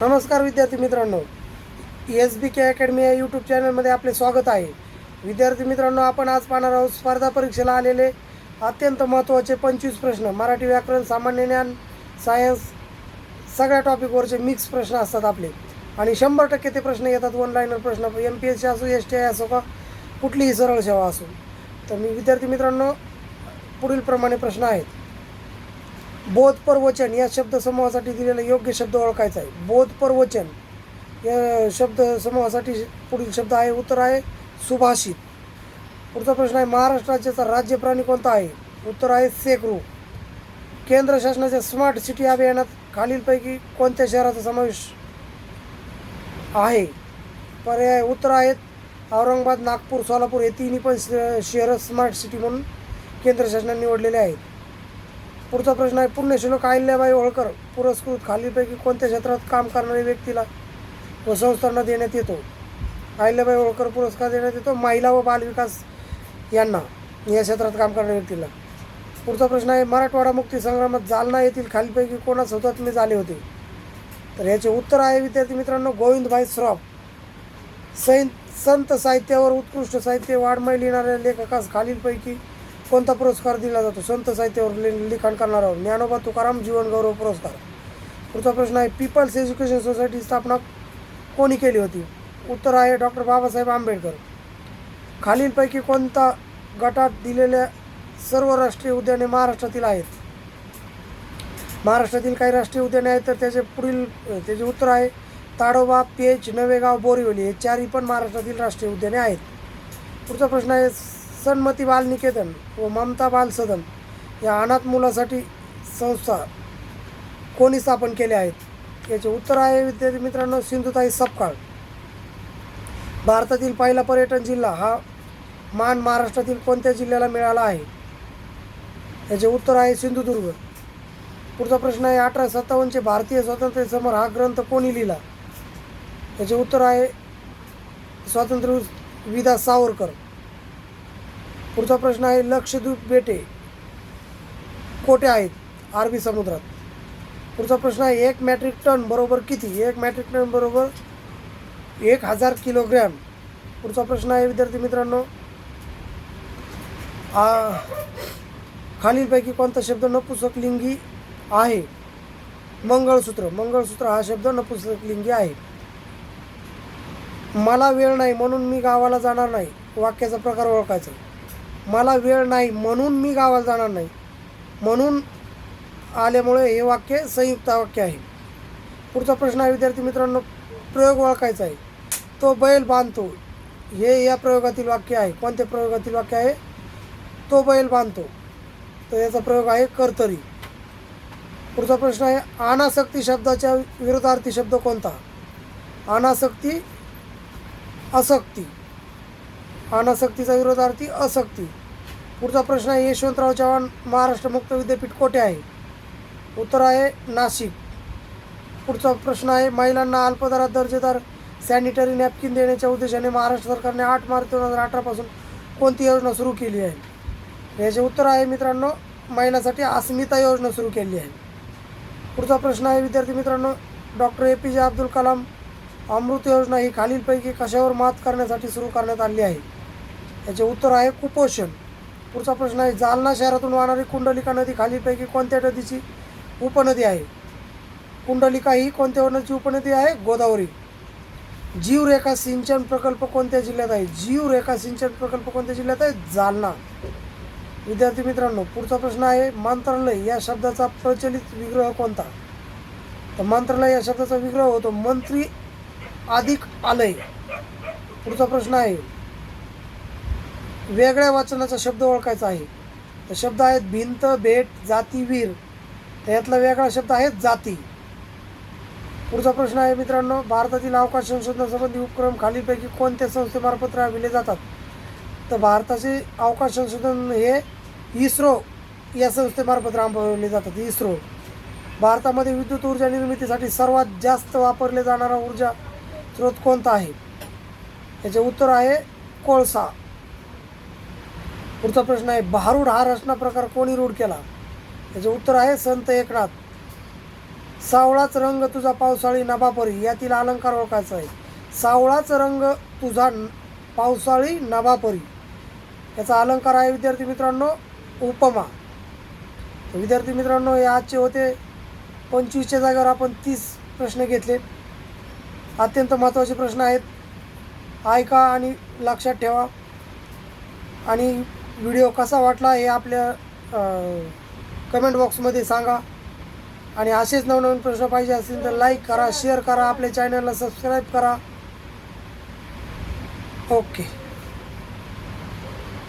नमस्कार विद्यार्थी मित्रांनो. एस बी के अकॅडमी या यूट्यूब चॅनलमध्ये आपले स्वागत आहे. विद्यार्थी मित्रांनो आपण आज पाहणार आहोत स्पर्धा परीक्षेला आलेले अत्यंत महत्त्वाचे पंचवीस प्रश्न. मराठी व्याकरण सामान्य ज्ञान सायन्स सगळ्या टॉपिकवरचे मिक्स प्रश्न असतात आपले. आणि शंभर टक्के ते प्रश्न येतात वन लाईनर प्रश्न. एम पी एस सी असो एस टी आय असो का कुठलीही सरळ सेवा असो. तर मी विद्यार्थी मित्रांनो पुढील प्रमाणे प्रश्न आहेत. बोध प्रवचन या शब्दसमूहासाठी दिलेला योग्य शब्द ओळखायचा आहे. बोध प्रवचन या शब्दसमूहासाठी पुढील शब्द आहे उत्तर आहे सुभाषित. पुढचा प्रश्न आहे महाराष्ट्र राज्याचा राज्य प्राणी कोणता आहे? उत्तर आहे सेक्रू. केंद्र शासनाच्या स्मार्ट सिटी अभियानात खालीलपैकी कोणत्या शहराचा समावेश आहे? पर्याय उत्तर आहेत औरंगाबाद नागपूर सोलापूर हे तिन्ही पण श- शहरं स्मार्ट सिटी म्हणून केंद्र शासनाने निवडलेले आहेत. पुढचा प्रश्न आहे पुण्यश्लोक अहिल्याबाई होळकर पुरस्कृत खालीलपैकी कोणत्या क्षेत्रात काम करणाऱ्या व्यक्तीला व संस्थांना देण्यात येतो? अहिल्याबाई होळकर पुरस्कार देण्यात येतो महिला व बालविकास यांना या क्षेत्रात काम करणाऱ्या व्यक्तीला. पुढचा प्रश्न आहे मराठवाडा मुक्ती संग्रामात जालना येथील खालीलपैकी कोणास हुतात्मे झाले होते? तर याचे उत्तर आहे विद्यार्थी मित्रांनो गोविंदभाई श्रॉफ. सैन संत साहित्यावर उत्कृष्ट साहित्य वाडमय लिहिणाऱ्या लेखकास खालीलपैकी कोणता पुरस्कार दिला जातो? संत साहित्यावर लि लिखाण करणारा ज्ञानोबा तुकाराम जीवनगौरव पुरस्कार. पुढचा प्रश्न आहे पीपल्स एज्युकेशन सोसायटी स्थापना कोणी केली होती? उत्तर आहे डॉक्टर बाबासाहेब आंबेडकर. खालीलपैकी कोणता गटात दिलेल्या सर्व राष्ट्रीय उद्याने महाराष्ट्रातील आहेत? महाराष्ट्रातील काही राष्ट्रीय उद्याने आहेत तर त्याचे पुढील त्याचे उत्तर आहे ताडोबा पेच नवेगाव बोरिवली. हे चारही पण महाराष्ट्रातील राष्ट्रीय उद्याने आहेत. पुढचा प्रश्न आहे सन्मती बाल निकेतन व ममता बाल सदन या अनाथ मुलासाठी संस्था कोणी स्थापन केल्या आहेत? याचे उत्तर आहे विद्यार्थी मित्रांनो सिंधुताई सपकाळ. भारतातील पहिला पर्यटन जिल्हा हा मान महाराष्ट्रातील कोणत्या जिल्ह्याला मिळाला आहे? याचे उत्तर आहे सिंधुदुर्ग. पुढचा प्रश्न आहे अठरा सत्तावन्नचे भारतीय स्वातंत्र्य समर हा ग्रंथ कोणी लिहिला? याचे उत्तर आहे स्वातंत्र्य विदा सावरकर. पुढचा प्रश्न आहे लक्षद्वीप बेटे कोठे आहेत? अरबी समुद्रात. पुढचा प्रश्न आहे एक मॅट्रिक टन बरोबर किती? एक मॅट्रिक टन बरोबर एक हजार किलोग्रॅम. पुढचा प्रश्न आहे विद्यार्थी मित्रांनो. खालीलपैकी कोणता शब्द नपुसक लिंगी आहे? मंगळसूत्र. मंगळसूत्र हा शब्द नपुसक लिंगी आहे. मला वेळ नाही म्हणून मी गावाला जाणार नाही. वाक्याचा प्रकार ओळखायचा. मला वेळ नाही म्हणून मी गावाला जाणार नाही. म्हणून आल्यामुळे हे वाक्य संयुक्त वाक्य आहे. पुढचा प्रश्न आहे विद्यार्थी मित्रांनो प्रयोग ओळखायचा आहे. तो बैल बांधतो. हे या प्रयोगातील वाक्य आहे. कोणत्या प्रयोगातील वाक्य आहे? तो बैल बांधतो. तर याचा प्रयोग आहे कर्तरी. पुढचा प्रश्न आहे अनासक्ती शब्दाच्या विरोधार्थी शब्द कोणता? अनासक्ती असक्ती. अनासक्तीचा विरोधार्थी असक्ती. पुढचा प्रश्न आहे यशवंतराव चव्हाण महाराष्ट्र मुक्त विद्यापीठ कोठे आहे? उत्तर आहे नाशिक. पुढचा प्रश्न आहे महिलांना अल्पदरात दर्जेदार सॅनिटरी नॅपकिन देण्याच्या उद्देशाने महाराष्ट्र सरकारने आठ मार्च दोन हजार अठरापासून कोणती योजना सुरू केली आहे? याचे उत्तर आहे मित्रांनो महिलांसाठी अस्मिता योजना सुरू केली आहे. पुढचा प्रश्न आहे विद्यार्थी मित्रांनो डॉक्टर ए पी जे अब्दुल कलाम अमृत योजना ही खालीलपैकी कशावर मात करण्यासाठी सुरू करण्यात आली आहे? याचे उत्तर आहे कुपोषण. पुढचा प्रश्न आहे जालना शहरातून वाहणारी कुंडलिका नदी खालीलपैकी कोणत्या नदीची उपनदी आहे? कुंडलिका ही कोणत्या नदीची उपनदी आहे? गोदावरी. जीवरेखा सिंचन प्रकल्प कोणत्या जिल्ह्यात आहे? जीवरेखा सिंचन प्रकल्प कोणत्या जिल्ह्यात आहे? जालना. विद्यार्थी मित्रांनो पुढचा प्रश्न आहे मंत्रालय या शब्दाचा प्रचलित विग्रह कोणता? तर मंत्रालय या शब्दाचा विग्रह होतो मंत्री अधिक आलय पुढचा प्रश्न आहे वेगळ्या वाचनाचा शब्द ओळखायचा आहे. तर शब्द आहेत भिंत भेट जाती वीर. त्यातला वेगळा शब्द आहे जाती. पुढचा प्रश्न आहे मित्रांनो भारतातील अवकाश संशोधनासंबंधी उपक्रम खालीलपैकी कोणत्या संस्थेमार्फत राबविले जातात? तर भारताचे अवकाश संशोधन हे इस्रो या संस्थेमार्फत राबवले जातात इस्रो. भारतामध्ये विद्युत ऊर्जा निर्मितीसाठी सर्वात जास्त वापरले जाणारा ऊर्जा स्रोत कोणता आहे? याचे उत्तर आहे कोळसा. पुढचा प्रश्न आहे भारूड हा रचना प्रकार कोणी रूढ केला? याचं उत्तर आहे संत एकनाथ. सावळाच रंग तुझा पावसाळी नभापरी यातील अलंकार ओळखायचा आहे. सावळाच रंग तुझा पावसाळी नभापरी. याचा अलंकार आहे विद्यार्थी मित्रांनो उपमा. विद्यार्थी मित्रांनो हे आजचे होते. पंचवीसच्या जागेवर आपण तीस प्रश्न घेतले. अत्यंत महत्त्वाचे प्रश्न आहेत. ऐका आणि लक्षात ठेवा. आणि व्हिडिओ कसा वाटला हे आपल्या कमेंट बॉक्समध्ये सांगा. आणि असेच नवनवीन प्रश्न पाहिजे असतील तर लाईक करा शेअर करा आपल्या चॅनलला सबस्क्राईब करा. ओके